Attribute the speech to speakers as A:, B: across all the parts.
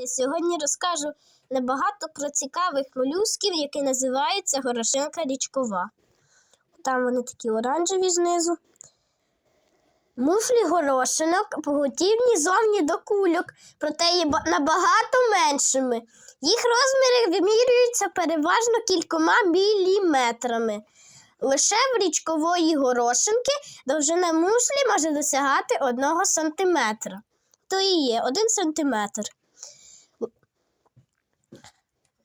A: Я сьогодні розкажу небагато про цікавих молюсків, які називаються горошинка річкова. Там вони такі оранжеві знизу. Мушлі горошинок поготівні зовні до кульок, проте є набагато меншими. Їх розміри вимірюються переважно кількома міліметрами. Лише в річкової горошинки довжина мушлі може досягати 1 сантиметра. То і є 1 сантиметр.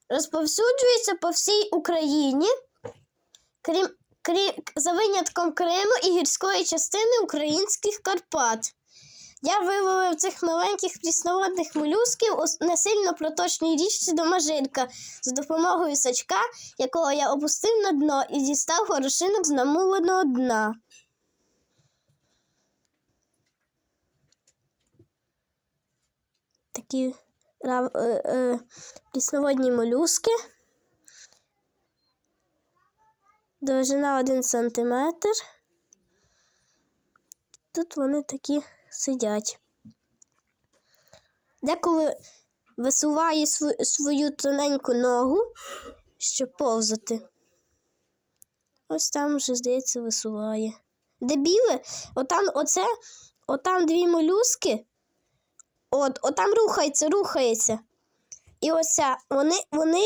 A: Розповсюджується по всій Україні, крім, крім, за винятком Криму і гірської частини українських Карпат. Я виловив цих маленьких прісноводних молюсків у не сильно проточній річці Домажинка з допомогою сачка, якого я опустив на дно і дістав горошинок з намуленого дна. Такі рав- е, е, молюски. Довжина 1 см. Тут вони такі сидять. Деколи висуває свою тоненьку ногу, щоб повзати. Ось там вже, здається, висуває. Де біле, отам, оце, отам дві молюски. От, отам рухається, рухається. І оця, вони, вони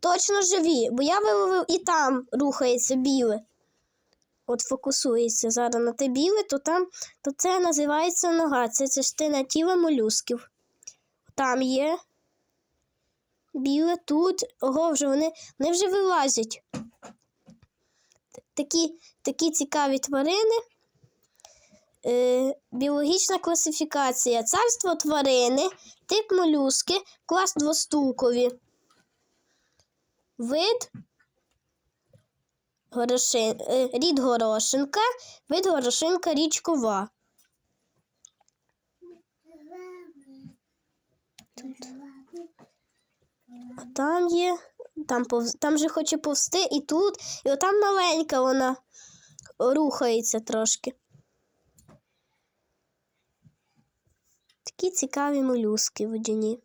A: точно живі, бо я виловив і там рухається біле. От фокусується зараз на те біле, то там то це називається нога. Це частина тіла молюсків. Там є біле тут. Ого, вже вони, вони вже вилазять. Такі, такі цікаві тварини. Е, біологічна класифікація. Царство тварини, тип молюски, клас двостулкові. Вид горошин, е, рід горошинка, вид горошинка річкова. А там є, там, повз, там же хоче повсти і тут, і отам маленька вона рухається трошки. Такі цікаві молюски водяні.